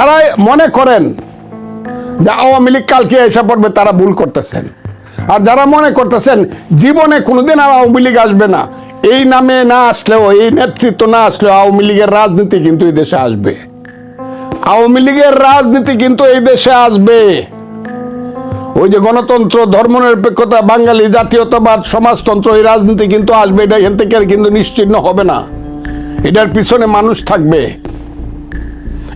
যারা মনে করেন যে আওয়ামী লীগ কালকে এসে পড়বে, তারা ভুল করতেছেন। আর যারা মনে করতেছেন, জীবনে কোনোদিন আর আওয়ামী লীগ আসবে না, এই নামে না আসলেও, এই নেতৃত্ব না আসলেও আওয়ামী লীগের রাজনীতি কিন্তু এই দেশে আসবে। আওয়ামী লীগের রাজনীতি কিন্তু এই দেশে আসবে। ওই যে গণতন্ত্র, ধর্মনিরপেক্ষতা, বাঙালি, জাতীয়তাবাদ, সমাজতন্ত্র, এই রাজনীতি কিন্তু আসবে, এটা এখান থেকে কিন্তু নিশ্চিহ্ন হবে না। এটার পিছনে মানুষ থাকবে।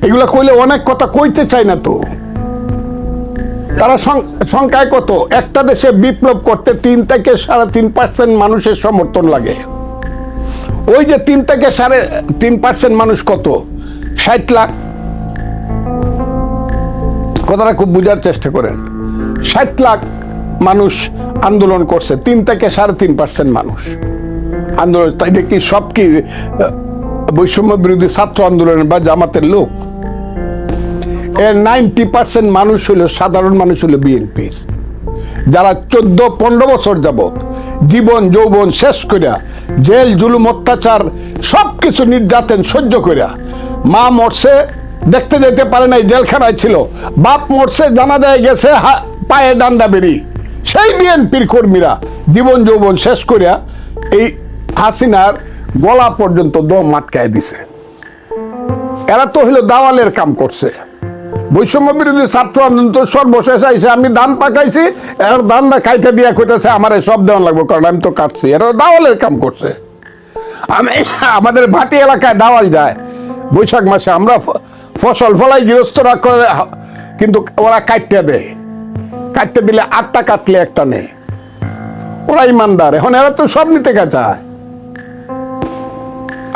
এগুলা কইলে অনেক কথা কইতে চায় না তো। তারা সংখ্যায় কত? একটা দেশে বিপ্লব করতে তিন থেকে সাড়ে তিন পার্সেন্ট মানুষের সমর্থন লাগে। ওই যে তিন থেকে সাড়ে তিন পার্সেন্ট মানুষ কত? ষাট লাখ। কথাটা খুব বোঝার চেষ্টা করেন। ষাট লাখ মানুষ আন্দোলন করছে, তিন থেকে সাড়ে তিন পার্সেন্ট মানুষ। আন্দোলন তাই কি সব কি বৈষম্য বিরোধী ছাত্র আন্দোলনের বা জামাতের লোক? এর নাইনটি পার্সেন্ট মানুষ হলো সাধারণ মানুষ হলো বিএনপির। যারা চোদ্দ, পনেরো বছর যাবত জীবন, যৌবন শেষ করিয়া জেল, জুলুম, অত্যাচার সব কিছু নির্যাতন সহ্য করিয়া মা মরছে, দেখতে যেতে পারে নাই, জেলখানায় ছিল। বাপ মরছে জানা যায় গেছে পায়ে ডান্ডা বেরি। সেই বিএনপির কর্মীরা জীবন, যৌবন শেষ করিয়া এই হাসিনার গলা পর্যন্ত দম আটকায় দিছে। এরা তো হলো দাওয়ালের কাম করছে। বৈষম্য বিরোধী ছাত্র আন্দোলন তো সর্বশেষ আইসে আমি ধান পাকাইছি, এর ধানটা খাইতে দিয়া কইতেছে, আমার সব দেওয়া লাগবে, কারণ আমি তো কাটছি। এরা দাওয়ালের কাম করছে। আমি আমাদের ভাটি এলাকায় দাওয়াল যায়। বৈশাখ মাসে আমরা ফসল ফলাই গৃহস্থরা করে, কিন্তু ওরা কাটতে দেয়। কাটতে দিলে আটটা কাটলে একটা নেই। ওরা ইমানদার। এখন এরা তো সব নিতে চায়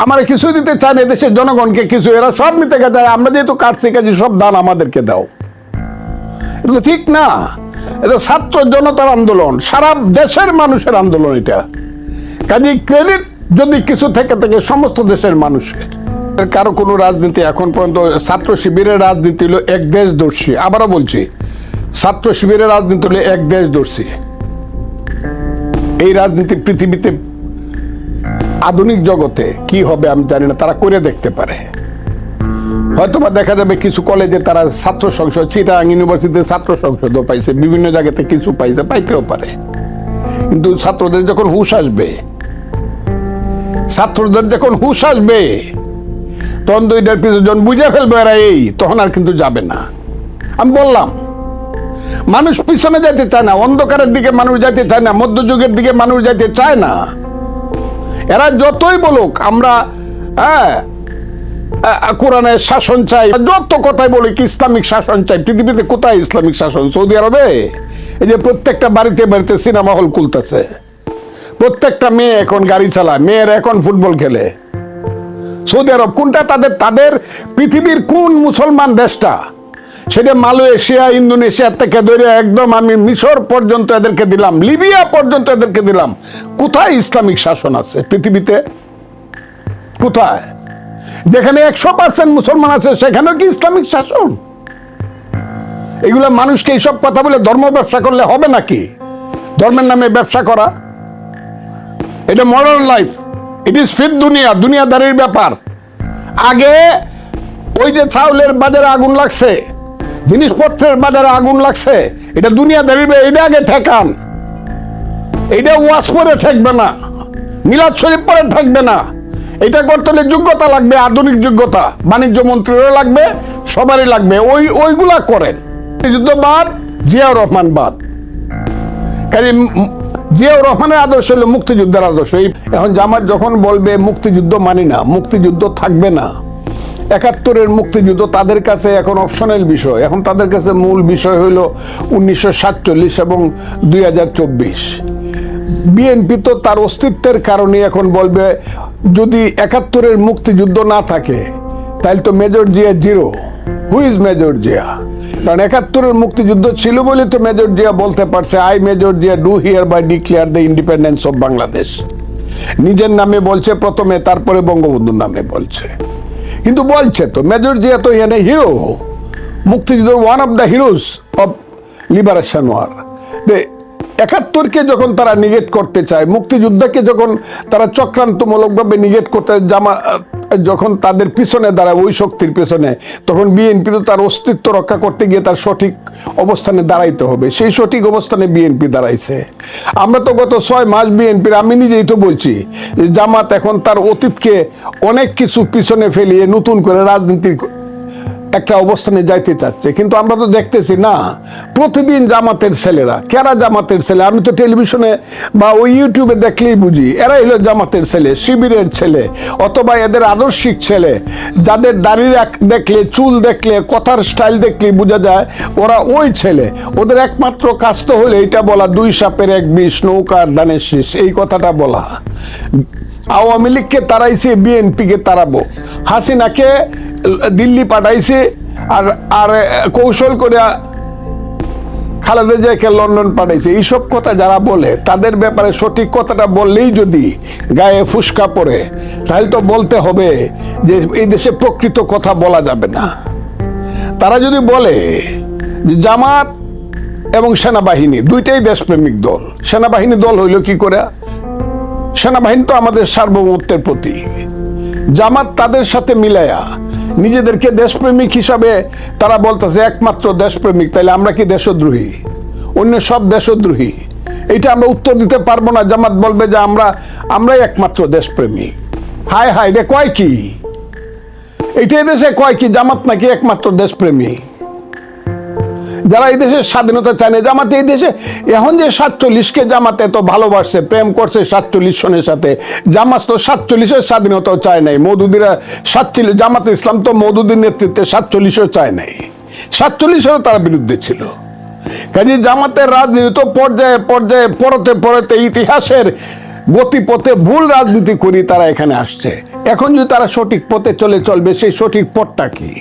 আমার কিছু দিতে চান দেশের জনগণকে কিছু, এরা সব নিতে গেছে আমরা যেহেতু কাটছি, কাজে সব দান আমাদেরকে দাও। এটা তো ঠিক না। এটা ছাত্র জনতার আন্দোলন, সারা দেশের মানুষের আন্দোলন এটা। কাজে ক্রেডিট যদি কিছু থেকে থাকে সমস্ত দেশের মানুষের। কারও কোনো রাজনীতি এখন পর্যন্ত, ছাত্র শিবিরের রাজনীতি হলো এক দেশ দর্শী আবারও বলছি, ছাত্র শিবিরের রাজনীতি হলো এক দেশ দর্শী এই রাজনীতি পৃথিবীতে আধুনিক জগতে কি হবে আমি জানি না, তারা করে দেখতে পারে। হয়তো বা দেখা যাবে কিছু কলেজে তারা ছাত্র সংসদ চিটাং ইউনিভার্সিটিতে ছাত্র সংসদও পাইছে, বিভিন্ন জায়গাতে কিছু পাইছে, পাইতেও পারে। কিন্তু ছাত্রদের যখন হুশ আসবে, ছাত্রদের যখন হুশ আসবে, তখন দুইটার পিছনে যখন বুঝে ফেলবে এরা এই, তখন আর কিন্তু যাবে না। আমি বললাম, মানুষ পিছনে যেতে চায় না, অন্ধকারের দিকে মানুষ যেতে চায় না, মধ্যযুগের দিকে মানুষ যেতে চায় না। এরা যতই বলুক, আমরা হ্যাঁ কোরআনের শাসন চাই যত কথাই বলি ইসলামিক শাসন চাই। পৃথিবীতে কোথায় ইসলামিক শাসন? সৌদি আরবে? এই যে প্রত্যেকটা বাড়িতে বাড়িতে সিনেমা হল খুলতেছে। প্রত্যেকটা মেয়ে এখন গাড়ি চালায়, মেয়েরা এখন ফুটবল খেলে। সৌদি আরব কোনটা তাদের তাদের পৃথিবীর কোন মুসলমান দেশটা? সেটা মালয়েশিয়া, ইন্দোনেশিয়া থেকে ধরে একদম আমি মিশর পর্যন্ত এদেরকে দিলাম, লিবিয়া পর্যন্ত এদেরকে দিলাম। কোথায় ইসলামিক শাসন আছে পৃথিবীতে? কোথায়? যেখানে একশো পার্সেন্ট মুসলমান আছে, সেখানেও কি ইসলামিক শাসন? এগুলো মানুষকে এইসব কথা বলে ধর্ম ব্যবসা করলে হবে নাকি? ধর্মের নামে ব্যবসা করা? এটা modern life it is fit দুনিয়া, দুনিয়াদারির ব্যাপার। আগে ওই যে চাউলের বাজারে আগুন লাগছে জিনিসপত্রের বাজারে আগুন লাগছে এটা দুনিয়া ব্যাপার, এটা আগে ঠেকান। এটা ওয়াশ পরে ঠেকবে না মিলাদ শরীফ পরে ঠেকবে না। এটা করতে হলে যোগ্যতা লাগবে আধুনিক যোগ্যতা। বাণিজ্য মন্ত্রীরও লাগবে সবারই লাগবে। ওই ওইগুলা করেন। যুদ্ধ বাদ জিয়াউর রহমান বাদ। কাজে জিয়াউর রহমানের আদর্শ হলো মুক্তিযুদ্ধের আদর্শ। এখন জামাত যখন বলবে মুক্তিযুদ্ধ মানি না মুক্তিযুদ্ধ থাকবে না। একাত্তরের মুক্তিযুদ্ধ তাদের কাছে এখন অপশনাল বিষয়। এখন তাদের কাছে মূল বিষয় হলো উনিশশো সাতচল্লিশ এবং দুই হাজার চব্বিশ। বিএনপি তো তার অস্তিত্বের কারণে এখন বলবে, যদি একাত্তরের মুক্তিযুদ্ধ না থাকে তাহলে তো major Zia zero. Who is major Zia? কারণ একাত্তরের মুক্তিযুদ্ধ ছিল বলে তো মেজর জিয়া বলতে পারছে I major Zia do hereby declare the independence of Bangladesh নিজের নামে বলছে, প্রথমে, তারপরে বঙ্গবন্ধুর নামে বলছে। কিন্তু বলছে তো, মেজর জিয়া তো এনে হিরো মুক্তিযুদ্ধ one of the heroes of liberation war একাত্তরকে যখন তারা নিগেট করতে চায়, মুক্তিযুদ্ধকে যখন তারা চক্রান্তমূলকভাবে নিগেট করতে জামা যখন তাদের পিছনে দাঁড়ায়, ওই শক্তির পিছনে, তখন বিএনপি তো তার অস্তিত্ব রক্ষা করতে গিয়ে তার সঠিক অবস্থানে দাঁড়াইতে হবে। সেই সঠিক অবস্থানে বিএনপি দাঁড়াইছে। আমরা তো গত ছয় মাস বিএনপির আমি নিজেই তো বলছি জামাত এখন তার অতীতকে অনেক কিছু পিছনে ফেলিয়ে নতুন করে রাজনীতির একটা অবস্থানে যাইতে চাচ্ছে। কিন্তু আমরা তো দেখতেছি, না, প্রতিদিন জামাতের ছেলেরা, কেরা জামাতের ছেলে? আমি তো টেলিভিশনে বা ওই ইউটিউবে দেখলেই বুঝি, এরাই হলো জামাতের ছেলে, শিবিরের ছেলে, অথবা এদের আদর্শিক ছেলে। যাদের দাড়ি দেখলে, চুল দেখলে, কথার স্টাইল দেখলে বোঝা যায়, ওরা ওই ছেলে। ওদের একমাত্র কাজ তো হলে এটা বলা, দুই সাপের এক বিষ, নৌকার দানের শীষ, এই কথাটা বলা। আওয়ামী লীগকে তাড়াইছে বিএনপিকে তাড়াবো হাসিনাকে দিল্লি পাঠাইছে আর আর কৌশল করে খালেদা জিয়াকে লন্ডন পাঠাইছে। এইসব কথা যারা বলে, তাদের ব্যাপারে সঠিক কথাটা বললেই যদি গায়ে ফুসকা পড়ে, তাহলে তো বলতে হবে যে এই দেশে প্রকৃত কথা বলা যাবে না। তারা যদি বলে যে জামাত এবং সেনাবাহিনী, দুইটাই দেশপ্রেমিক দল। সেনাবাহিনী দল হইল কি করে সেনাবাহিনী তো আমাদের সার্বভৌমত্বের প্রতি জামাত তাদের সাথে মিলায়া নিজেদেরকে দেশপ্রেমিক হিসাবে তারা বলতেছে, একমাত্র দেশপ্রেমিক, তাইলে আমরা কি দেশদ্রোহী? অন্য সব দেশদ্রোহী? এটা আমরা উত্তর দিতে পারব না। জামাত বলবে যে, আমরা, আমরাই একমাত্র দেশপ্রেমিক। হায় হায় রে কয় কি? এইটাই দেশে কয় কি? জামাত নাকি একমাত্র দেশপ্রেমিক? যারা এই দেশের স্বাধীনতা চায় না জামাতে এই দেশে, এখন যে সাতচল্লিশকে জামাতে এত ভালোবাসছে, প্রেম করছে সাতচল্লিশ সনের সাথে, জামাত তো সাতচল্লিশের স্বাধীনতাও চায় নাই, মৌদুদিরা সাতচল্লিশ, জামাতে ইসলাম তো মৌদুদির নেতৃত্বে সাতচল্লিশও চায় নাই। সাতচল্লিশেরও তারা বিরুদ্ধে ছিল। কাজে জামাতের রাজনীতি তো পর্যায়ে পর্যায়ে, পরতে পরতে ইতিহাসের গতিপথে ভুল রাজনীতি করি তারা এখানে আসছে। এখন যদি তারা সঠিক পথে চলে চলবে, সেই সঠিক পথটা কি?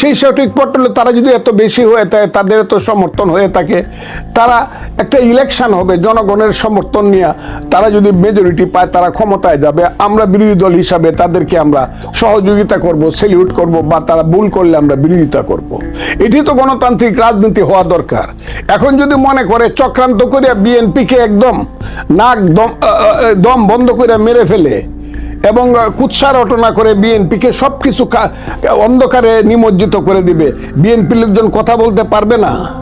সেই সঠিক পথ হলে তারা যদি এত বেশি হয়ে থাকে, তাদের এত সমর্থন হয়ে থাকে, তারা একটা ইলেকশন হবে, জনগণের সমর্থন নিয়ে তারা যদি মেজরিটি পায়, তারা ক্ষমতায় যাবে। আমরা বিরোধী দল হিসাবে তাদেরকে আমরা সহযোগিতা করব সেলিউট করব, বা তারা ভুল করলে আমরা বিরোধিতা করব। এটি তো গণতান্ত্রিক রাজনীতি হওয়া দরকার। এখন যদি মনে করে চক্রান্ত করে বিএনপিকে একদম নাক দম বন্ধ করে মেরে ফেলে এবং কুৎসা রটনা করে বিএনপিকে সব কিছু অন্ধকারে নিমজ্জিত করে দিবে। বিএনপি লোকজন কথা বলতে পারবে না।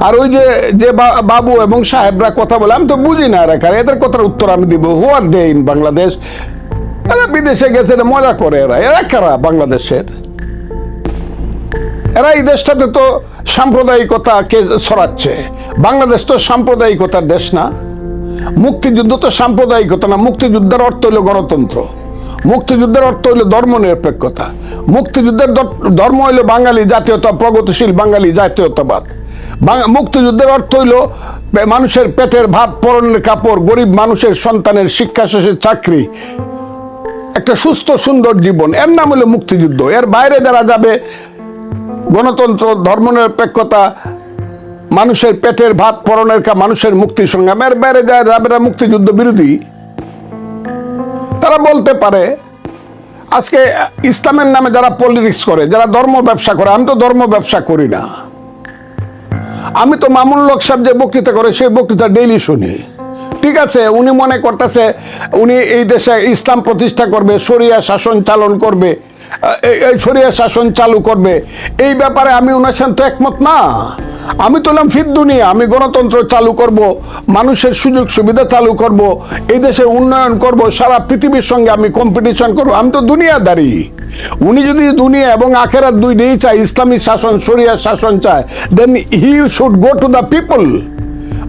আর ওই যে যে বাবু এবং সাহেবরা কথা বলে, আমি তো বুঝি না এরা। এদের কথার উত্তর আমি দিব। হোয়াট ডে ইন বাংলাদেশ এরা বিদেশে গেছে মজা করে এরা। এরা কারা বাংলাদেশের? এরা এই দেশটাতে তো সাম্প্রদায়িকতাকে ছড়াচ্ছে। বাংলাদেশ তো সাম্প্রদায়িকতার দেশ না। মুক্তিযুদ্ধ তো সাম্প্রদায়িকতা না, মুক্তিযুদ্ধের অর্থ হইল গণতন্ত্র। মুক্তিযুদ্ধের অর্থ হইল ধর্মনিরপেক্ষতা। মুক্তিযুদ্ধের ধর্ম হইল বাঙালি জাতীয়তা, প্রগতিশীল বাঙালি জাতীয়তাবাদ। মুক্তিযুদ্ধের অর্থ হইল মানুষের পেটের ভাত, পরনের কাপড়, গরিব মানুষের সন্তানের শিক্ষা শেষে চাকরি। একটা সুস্থ, সুন্দর জীবন, এর নাম হলো মুক্তিযুদ্ধ। এর বাইরে যারা যাবে, গণতন্ত্র, ধর্মনিরপেক্ষতা মানুষের পেটের ভাত পরনের কা মানুষের মুক্তির সংগ্রাম এর বাইরে যায় যাবে মুক্তিযুদ্ধ বিরোধী। তারা বলতে পারে, আজকে ইসলামের নামে যারা পলিটিক্স করে, যারা ধর্ম ব্যবসা করে, আমি তো ধর্ম ব্যবসা করি না। আমি তো মামুন লোক সাহেব যে বক্তৃতা করে, সেই বক্তৃতা ডেইলি শুনি। ঠিক আছে, উনি মনে করতেছে, উনি এই দেশে ইসলাম প্রতিষ্ঠা করবে, শরিয়া শাসন চালন করবে এই- শরিয়া শাসন চালু করবে। এই ব্যাপারে আমি ওনার সাথে একমত না। আমি তো হলাম ফির দুনিয়া, আমি গণতন্ত্র চালু করব, মানুষের সুযোগ সুবিধা চালু করব, এই দেশের উন্নয়ন করব, সারা পৃথিবীর সঙ্গে আমি কম্পিটিশন করব। আমি তো দুনিয়াদারি। উনি যদি দুনিয়া এবং আখেরাত দুইটাই চায়, ইসলামী শাসন, শরিয়া শাসন চায় then he should go to the people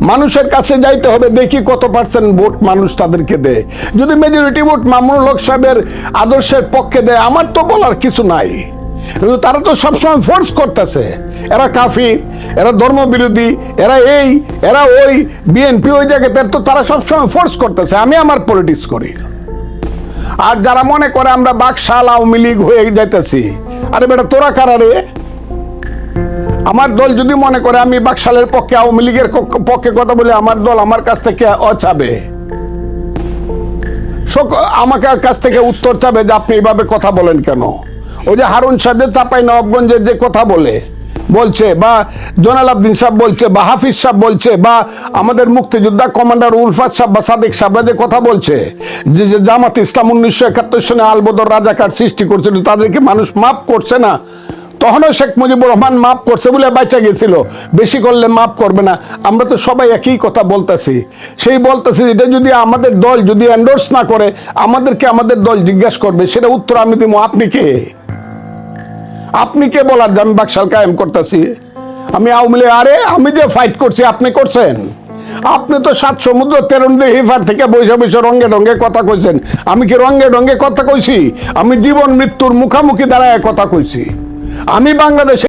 মানুষের কাছে যাইতে হবে, দেখি কত পার্সেন্ট ভোট মানুষ তাদেরকে দেয়। যদি মেজরিটি ভোট মামুনুল হক সাহেবের আদর্শের পক্ষে দেয়, আমার তো বলার কিছু নাই। কিন্তু তারা তো সবসময় ফোর্স করতেছে। এরা কাফির, এরা ধর্মবিরোধী, এরা এই, এরা ওই বিএনপি ওই জায়গাতে তো তারা সবসময় ফোর্স করতেছে, আমি আমার পলিটিক্স করি। আর যারা মনে করে আমরা বাকশাল আওয়ামী লীগ হয়ে যাইতেছি, আরে বেটা তোরা কারা রে? আমার দল যদি মনে করে আমি বাকশালের পক্ষে, আওয়ামী লীগের পক্ষে কথা বলে, আমার দল আমার কাছ থেকে অচাবে আমাকে কাছ থেকে উত্তর চাবে যে আপনি এইভাবে কথা বলেন কেন? ওই যে হারুন সাহেব যে চাপাই নবাবগঞ্জের যে কথা বলে, বলছে বা জোনাল আবদিন সাহেব বলছে বা হাফিজ সাহেব বলছে বা আমাদের মুক্তিযোদ্ধা কমান্ডার উলফাত সাহেব বা সাদেক সাহেবরা যে কথা বলছে, যে যে জামাত ইসলাম উনিশশো একাত্তর সনে আলবদর রাজাকার সৃষ্টি করছিল, তাদেরকে মানুষ মাফ করছে না। তখনও শেখ মুজিবুর রহমান মাফ করছে বলে বাঁচা গেছিল। বেশি করলে মাফ করবে না। আমরা তো সবাই একই কথা বলতেছি। সেই বলতেছি এটা যদি আমাদের দল যদি এন্ডোর্স না করে, আমাদেরকে আমাদের দল জিজ্ঞাসা করবে। সেটা উত্তর আমি দিব। আপনি কে? আপনি কে বলার আমি বাকশাল কায়েম করতেছি? আমি আওয়ামী লীগ আরে, আমি যে ফাইট করছি, আপনি করছেন? আপনি তো সাত সমুদ্র তেরন্ডে হিফার থেকে বৈশা বৈশা রঙ্গে রঙ্গে কথা কইছেন। আমি কি রঙ্গে রঙ্গে কথা কইছি? আমি জীবন মৃত্যুর মুখামুখি দাঁড়ায় কথা কইছি। আমি বাংলাদেশে